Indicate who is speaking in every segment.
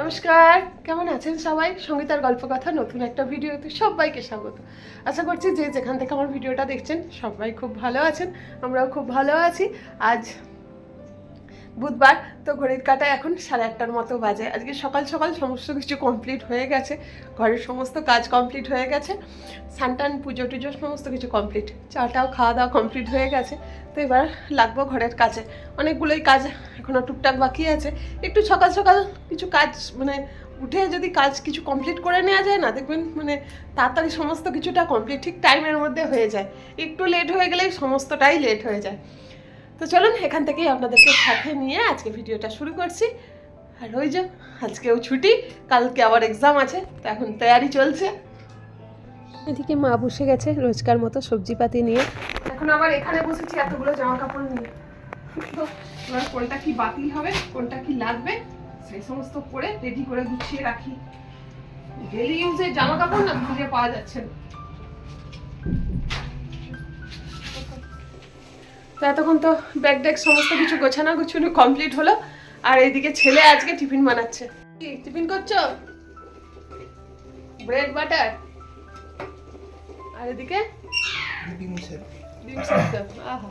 Speaker 1: নমস্কার, কেমন আছেন সবাই? সঙ্গীতার গল্প কথা নতুন একটা ভিডিওতে সবাইকে স্বাগত। আশা করছি যে যেখান থেকে আমার ভিডিওটা দেখছেন, সবাই খুব ভালো আছেন, আমরাও খুব ভালো আছি। আজ বুধবার। তো ঘড়ির কাটা এখন সাড়ে আটটার মতো বাজে। আজকে সকাল সকাল সমস্ত কিছু কমপ্লিট হয়ে গেছে। ঘরের সমস্ত কাজ কমপ্লিট হয়ে গেছে। সানটান পুজো টুজো সমস্ত কিছু কমপ্লিট চাটাও খাওয়া দাওয়া কমপ্লিট হয়ে গেছে। তো এবার লাগবো ঘরের কাজে। অনেকগুলোই কাজ এখনও টুকটাক বাকি আছে। একটু সকাল সকাল কিছু কাজ মানে উঠে যদি কাজ কিছু কমপ্লিট করে নেওয়া যায় না, দেখবেন মানে তাড়াতাড়ি সমস্ত কিছুটা কমপ্লিট ঠিক টাইমের মধ্যে হয়ে যায়। একটু লেট হয়ে গেলেই সমস্তটাই লেট হয়ে যায়। তো চলুন, এখান থেকেই আপনাদেরকে সাথে নিয়ে আজকে ভিডিওটা শুরু করছি। আর ওই যে, আজকেও ছুটি, কালকে আবার এক্সাম আছে, তো এখন তৈয়ারি চলছে। এদিকে মা বসে গেছে রোজকার মতো সবজিপাতি নিয়ে। এখন আবার এখানে বসেছি এতগুলো জামা কাপড় নিয়ে। এবার কোনটা কি বাতিল হবে, কোনটা কি লাগবে, সেই সমস্ত করে রেডি করে গুছিয়ে রাখি। ডেলি ইউজের জামা কাপড় না খুঁজে পাওয়া যাচ্ছে না। তো এতক্ষণ তো ব্যাগ ড্যাগ সমস্ত কিছু গোছানো গুছানো কমপ্লিট হলো। আর এইদিকে ছেলে আজকে টিফিন বানাচ্ছে। টিফিন করছ? ব্রেড বাটার আর এদিকে? ডিম সেদ্ধ। আহা।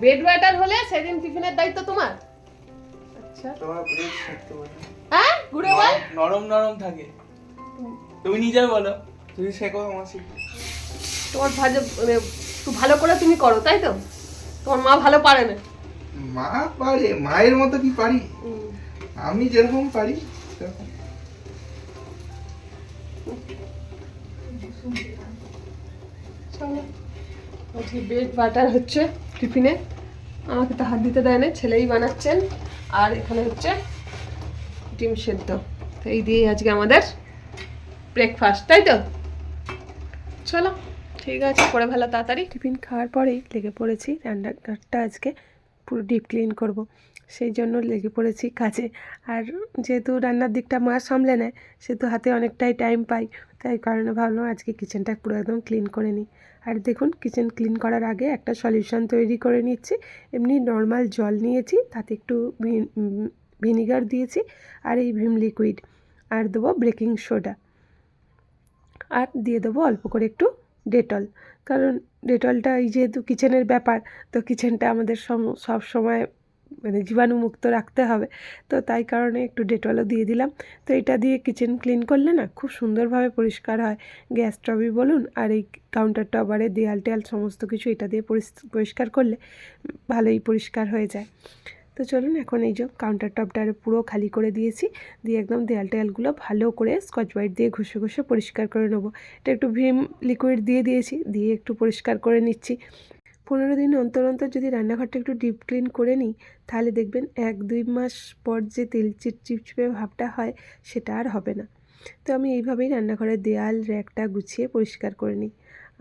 Speaker 1: ব্রেড বাটার হলে সেদিন টিফিনের দায়িত্ব তোমার। আচ্ছা।
Speaker 2: তোমার ব্রেড পারে
Speaker 1: হ্যাঁ বল।
Speaker 2: নরম নরম থাকে। তুমি নিজে বলো। তুমি শেখো আমার শিখো
Speaker 1: তোমার ভাজা মানে একটু ভালো করে তুমি করো তাই তো? তোমার মা ভালো পারে না।
Speaker 2: মা পারে মায়ের মতো কি পারি? আমি যেরকম পারি সেরকম।
Speaker 1: চলো। আজকে ব্রেড বাটার হচ্ছে টিফিনে। আমাকে তো হাত দিতে দেয় না ছেলেই বানাচ্ছেন। আর এখানে হচ্ছে ডিম সেদ্ধ। তো এই দিয়েই আজকে আমাদের ব্রেকফাস্ট তাই তো? চলো। ঠিক আছে, করে ভালো তাড়াতাড়ি। টিফিন খাওয়ার পরেই লেগে পড়েছি, রান্নাঘরটা আজকে পুরো ডিপ ক্লিন করব। সেই জন্য লেগে পড়েছি কাজে। আর যেহেতু রান্নার দিকটা মা সামলে নেয়, সেহেতু হাতে অনেকটাই টাইম পাই, তাই কারণে ভাবলাম আজকে কিচেনটা পুরো একদম ক্লিন করে নিই। আর দেখুন কিচেন ক্লিন করার আগে একটা সলিউশন তৈরি করে নিচ্ছি। এমনি নর্মাল জল নিয়েছি, তাতে একটু ভিনিগার দিয়েছি, আর এই ভিম লিকুইড আর দেবো বেকিং সোডা আর দিয়ে দেবো অল্প করে একটু ডেটল। কারণ ডেটলটা এই যেহেতু কিচেনের ব্যাপার, তো কিচেনটা আমাদের সব সময় মানে জীবাণুমুক্ত রাখতে হবে। তো তাই কারণে একটু ডেটলও দিয়ে দিলাম। তো এটা দিয়ে কিচেন ক্লিন করলে না খুব সুন্দরভাবে পরিষ্কার হয়। গ্যাস টবই বলুন আর এই কাউন্টার টবারে দেয়াল টেয়াল সমস্ত কিছু এটা দিয়ে পরিষ্কার করলে ভালোই পরিষ্কার হয়ে যায়। তো চলুন এখন এই যে কাউন্টার টপটা পুরো খালি করে দিয়েছি। দিয়ে একদম দেয়াল টেয়ালগুলো ভালো করে স্কচ ব্রাইট দিয়ে ঘষে ঘষে পরিষ্কার করে নেব। এটা একটু ভিম লিকুইড দিয়ে দিয়েছি, দিয়ে একটু পরিষ্কার করে নিচ্ছি। পনেরো দিন অন্তর অন্তর যদি রান্নাঘরটা একটু ডিপ ক্লিন করে নিই, তাহলে দেখবেন এক দুই মাস পর যে তেল চিপচিপে ভাবটা হয়, সেটা আর হবে না। তো আমি এইভাবেই রান্নাঘরের দেয়াল, র্যাকটা গুছিয়ে পরিষ্কার করে নিই।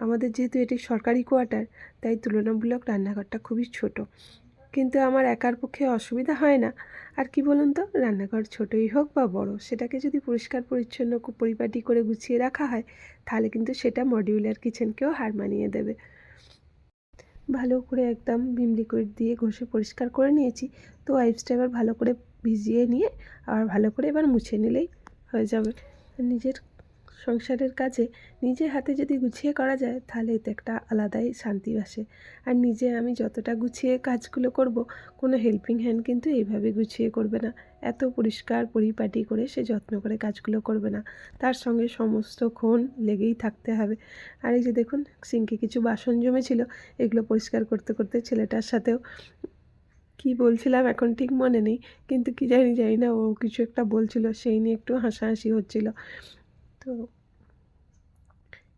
Speaker 1: আমাদের যেহেতু এটি সরকারি কোয়ার্টার তাই তুলনামূলক রান্নাঘরটা খুবই ছোট। কিন্তু আমার একার পক্ষে অসুবিধা হয় না। আর কি বলুন তো, রান্নাঘর ছোটই হোক বা বড়, সেটাকে যদি পরিষ্কার, পরিচ্ছন্ন পরিপাটি করে গুছিয়ে রাখা হয়, তাহলে কিন্তু সেটা মডিউলার কিচেনকেও হার মানিয়ে দেবে। ভালো করে একদম ভিম লিকুইড দিয়ে ঘষে পরিষ্কার করে নিয়েছি। তো ওয়াইপসটা এবার ভালো করে ভিজিয়ে নিয়ে, আবার ভালো করে এবার মুছে নিলেই হয়ে যাবে। নিজের সংসারের কাজে নিজে হাতে যদি গুছিয়ে করা যায়, তাহলে এতে একটা আলাদাই শান্তি আসে। আর নিজে আমি যতটা গুছিয়ে কাজগুলো করব, কোনো হেল্পিং হ্যান্ড কিন্তু এইভাবে গুছিয়ে করবে না। এত পরিষ্কার পরিপাটি করে সে যত্ন করে কাজগুলো করবে না। তার সঙ্গে সমস্তক্ষণ লেগেই থাকতে হবে। আর এই যে দেখুন, সিঙ্কে কিছু বাসন জমেছিল, এগুলো পরিষ্কার করতে করতে ছেলেটার সাথেও কি বলছিলাম এখন ঠিক মনে নেই, কিন্তু কি জানি জানি না, ও কিছু একটা বলছিল, সেই নিয়ে একটু হাসাহাসি হচ্ছিল। তো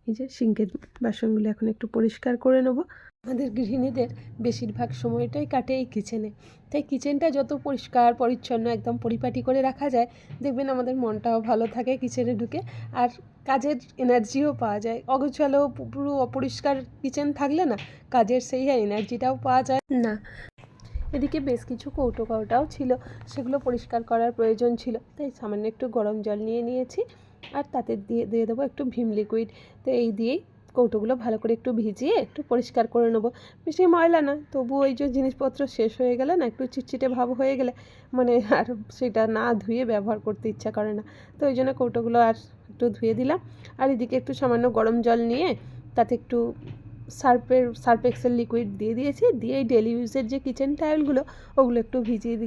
Speaker 1: এই যে সিঙ্কের বাসনগুলো এখন একটু পরিষ্কার করে নেব। আমাদের গৃহিণীদের বেশিরভাগ সময়টাই কাটে এই কিচেনে। তাই কিচেনটা যত পরিষ্কার, পরিচ্ছন্ন, একদম পরিপাটি করে রাখা যায়, দেখবেন আমাদের মনটাও ভালো থাকে কিচেনে ঢুকে। আর কাজের এনার্জিও পাওয়া যায়। অগোছালো, পুরো অপরিষ্কার কিচেন থাকলে না, কাজের সেই এনার্জিটাও পাওয়া যায় না। এদিকে বেশ কিছু কৌটো কৌটাও ছিল, সেগুলো পরিষ্কার করার প্রয়োজন ছিল। তাই সামান্য একটু গরম জল নিয়ে নিয়েছি। আর তাতে দিয়ে দিয়ে দেবো একটু ভিম লিকুইড তো এই দিয়েই কৌটোগুলো ভালো করে একটু ভিজিয়ে একটু পরিষ্কার করে নেব। বেশি ময়লা না তবু ওই যে জিনিসপত্র শেষ হয়ে গেলে না, একটু চিটচিটে ভাব হয়ে গেলে মানে আর সেটা না ধুয়ে ব্যবহার করতে ইচ্ছা করে না। তো ওই জন্য কৌটোগুলো আর একটু ধুয়ে দিলাম। আর এদিকে একটু সামান্য গরম জল নিয়ে তাতে একটু সার্ফের সার্ফ এক্সেল লিকুইড দিয়ে দিয়েছি, দিয়ে এই ডেলি ইউজের যে কিচেন টাওয়েলগুলো ওগুলো একটু ভিজিয়ে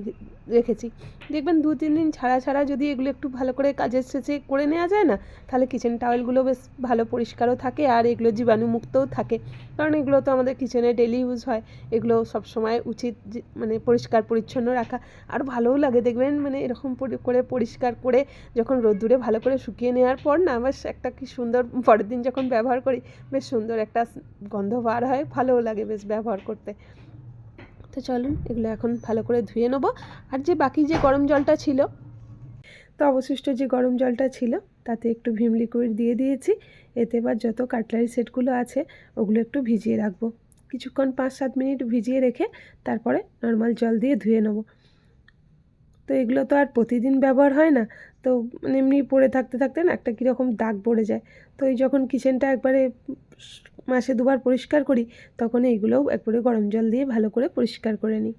Speaker 1: রেখেছি। দেখবেন দু তিন দিন ছাড়া ছাড়া যদি এগুলো একটু ভালো করে কাজের শেষে করে নেওয়া যায় না, তাহলে কিচেন টাওয়েলগুলো বেশ ভালো পরিষ্কারও থাকে আর এগুলো জীবাণুমুক্তও থাকে। কারণ এগুলো তো আমাদের কিচেনে ডেলি ইউজ হয়, এগুলো সব সময় উচিত মানে পরিষ্কার পরিচ্ছন্ন রাখা। আর ভালোও লাগে দেখবেন মানে এরকম করে পরিষ্কার করে যখন রোদ্দুরে ভালো করে শুকিয়ে নেওয়ার পর না বেশ একটা কি সুন্দর, পরের দিন যখন ব্যবহার করি, বেশ সুন্দর একটা গন্ধ বার হয়, ভালোও লাগে বেশ ব্যবহার করতে। তো চলুন, এগুলো এখন ভালো করে ধুয়ে নেব। আর যে বাকি যে গরম জলটা ছিল, তো অবশিষ্ট যে গরম জলটা ছিল, তাতে একটু ভিম লিকুইড দিয়ে দিয়েছি। এতে এবার যত কাটলারি সেটগুলো আছে, ওগুলো একটু ভিজিয়ে রাখব। কিছুক্ষণ পাঁচ সাত মিনিট ভিজিয়ে রেখে তারপরে নর্মাল জল দিয়ে ধুয়ে নেব। তো এগুলো তো আর প্রতিদিন ব্যবহার হয় না তো মানে এমনি পড়ে থাকতে থাকতে না একটা কীরকম দাগ পড়ে যায়। তো এই যখন কিচেনটা একবারে মাসে দুবার পরিষ্কার করি, তখন এইগুলোও একবারে গরম জল দিয়ে ভালো করে পরিষ্কার করে নিই।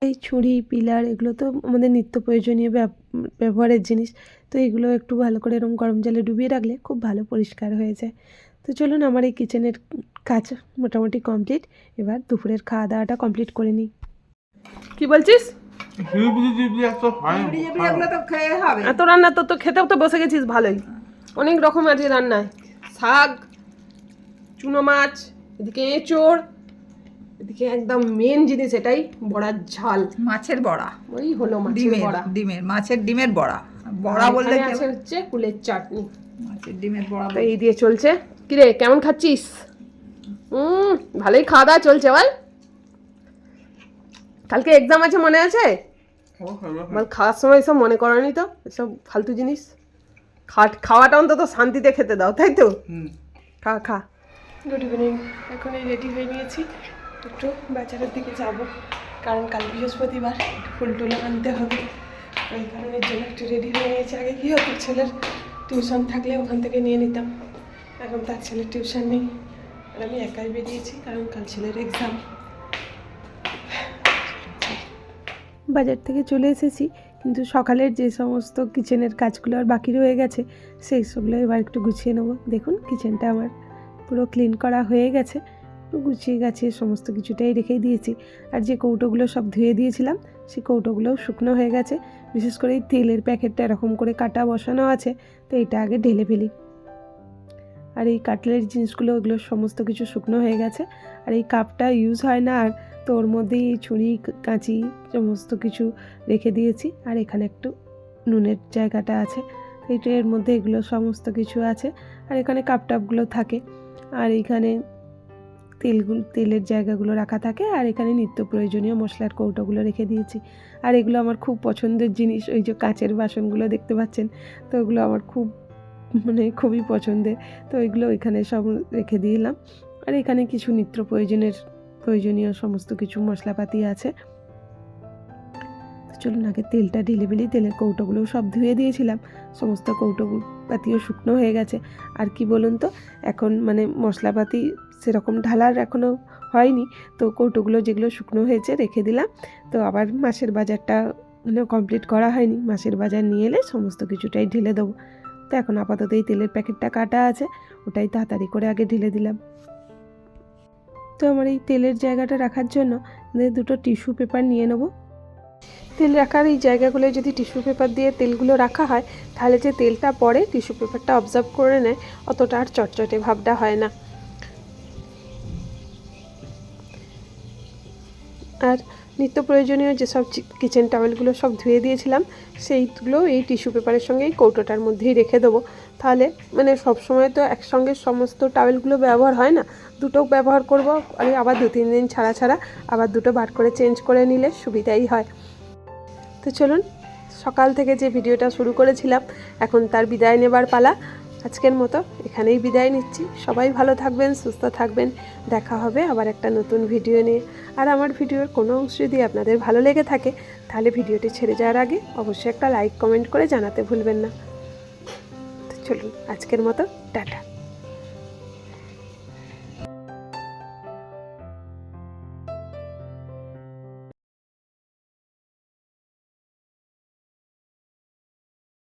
Speaker 1: এই ছুরি, পিলার এগুলো তো আমাদের নিত্য প্রয়োজনীয় ব্যব- ব্যবহারের জিনিস। তো এগুলো একটু ভালো করে এরকম গরম জলে ডুবিয়ে রাখলে খুব ভালো পরিষ্কার হয়ে যায়। তো চলুন আমার এই কিচেনের কাজ মোটামুটি কমপ্লিট এবার দুপুরের খাওয়া দাওয়াটা কমপ্লিট করে নিই। কি বলছিস?
Speaker 2: এত
Speaker 1: রান্না তো তো খেতেও তো বসে গেছিস ভালোই। অনেক রকম আছে রান্নায়। শাক চুনো মাছ এদিকে এঁচোড় এদিকে একদম মেন জিনিস এটাই বড়ার ঝাল।
Speaker 3: মাছের বড়া।
Speaker 1: ওই হলো মাছের
Speaker 3: ডিমের
Speaker 1: বড়া।
Speaker 3: ডিমের মাছের ডিমের বড়া। বড়া বললে
Speaker 1: আছে হচ্ছে কুলের চাটনি।
Speaker 3: মাছের ডিমের বড়া
Speaker 1: তো এই দিয়ে চলছে। কিরে কেমন খাচ্ছিস? হুম ভালোই খাওয়া দাওয়া চলছে বল। কালকে এক্সাম আছে মনে আছে?
Speaker 2: খাব
Speaker 1: খাওয়ার সময় সব মনে করনি তো? এসব ফালতু জিনিস? খাট খাওয়াটা অন্তত শান্তিতে খেতে দাও তাই তো? খা খা। গুড ইভিনিং এখন এই রেডি হয়ে নিয়েছি। একটু বাজারের দিকে যাব। কারণ কাল বৃহস্পতিবার একটু ফুল টুল আনতে হবে। ওই কারণের জন্য একটু রেডি হয়ে নিয়েছি। আগে কি হতো ছেলের টিউশন থাকলে ওখান থেকে নিয়ে নিতাম। এখন তার ছেলের টিউশন নেই। আর আমি একাই বেরিয়েছি কারণ কাল ছেলের এক্সাম বাজার থেকে চলে এসেছি, কিন্তু সকালের যে সমস্ত কিচেনের কাজগুলো আর বাকি রয়ে গেছে, সেই সবগুলো এবার একটু গুছিয়ে নেব। দেখুন, কিচেনটা আমার পুরো ক্লিন করা হয়ে গেছে। গুছিয়ে গাছিয়ে সমস্ত কিছুটাই রেখে দিয়েছি। আর যে কৌটোগুলো সব ধুয়ে দিয়েছিলাম, সেই কৌটোগুলোও শুকনো হয়ে গেছে। বিশেষ করে এই তেলের প্যাকেটটা এরকম করে কাটা বসানো আছে, তো এটা আগে ঢেলে ফেলি। আর এই কাটলের জিনিসগুলো ওগুলো সমস্ত কিছু শুকনো হয়ে গেছে। আর এই কাপটা ইউজ হয় না, আর তো ওর মধ্যেই এই ছুরি কাঁচি সমস্ত কিছু রেখে দিয়েছি। আর এখানে একটু নুনের জায়গাটা আছে। এই ট্রের মধ্যে এগুলো সমস্ত কিছু আছে। আর এখানে কাপ টাপগুলো থাকে। আর এইখানে তেলগুলো, তেলের জায়গাগুলো রাখা থাকে। আর এখানে নিত্য প্রয়োজনীয় মশলার কৌটোগুলো রেখে দিয়েছি। আর এগুলো আমার খুব পছন্দের জিনিস। ওই যে কাঁচের বাসনগুলো দেখতে পাচ্ছেন? তো ওগুলো আমার খুব মানে খুবই পছন্দের। তো এগুলো এখানে সব রেখে দিলাম। আর এখানে কিছু নিত্য প্রয়োজনের প্রয়োজনীয় সমস্ত কিছু মশলাপাতি আছে। চলুন আগে তেলটা ঢেলে ফেলি। তেলের কৌটোগুলো সব ধুয়ে দিয়েছিলাম। সমস্ত কৌটো পাতিও শুকনো হয়ে গেছে। আর কি বলুন তো, এখন মানে মশলাপাতি সেরকম ঢালার এখনও হয়নি। তো কৌটোগুলো যেগুলো শুকনো হয়েছে রেখে দিলাম। তো আবার মাসের বাজারটা মানে কমপ্লিট করা হয়নি। মাসের বাজার নিয়ে এলে সমস্ত কিছুটাই ঢেলে দেবো। তো এখন আপাতত এই তেলের প্যাকেটটা কাটা আছে। ওটাই তাড়াতাড়ি করে আগে ঢেলে দিলাম। তো আমার এই তেলের জায়গাটা রাখার জন্য দুটো টিস্যু পেপার নিয়ে নেব। তেল রাখার এই জায়গাগুলোয় যদি টিস্যু পেপার দিয়ে তেলগুলো রাখা হয়, তাহলে যে তেলটা পড়ে টিস্যু পেপারটা অবজার্ভ করে নেয়, অতটা আর চটচটে ভাবটা হয় না। আর নিত্য প্রয়োজনীয় যেসব কিচেন টাওয়েলগুলো সব ধুয়ে দিয়েছিলাম, সেইগুলো এই টিস্যু পেপারের সঙ্গে এই কৌটোটার মধ্যেই রেখে দেবো। তাহলে মানে সব সময় তো একসঙ্গে সমস্ত টাওয়েলগুলো ব্যবহার হয় না? দুটো ব্যবহার করব আর আবার দু, তিন দিন ছাড়া ছাড়া আবার দুটো বার করে চেঞ্জ করে নিলে সুবিধাই হয়। তো চলুন, সকাল থেকে যে ভিডিওটা শুরু করেছিলাম, এখন তার বিদায় নেবার পালা। আজকের মতো এখানেই বিদায় নিচ্ছি। সবাই ভালো থাকবেন, সুস্থ থাকবেন। দেখা হবে আবার একটা নতুন ভিডিও নিয়ে। আর আমার ভিডিওর কোনো অংশ যদি আপনাদের ভালো লেগে থাকে, তাহলে ভিডিওটি ছেড়ে যাওয়ার আগে অবশ্যই একটা লাইক কমেন্ট করে জানাতে ভুলবেন না। চলুন আজকের মতো টাটা।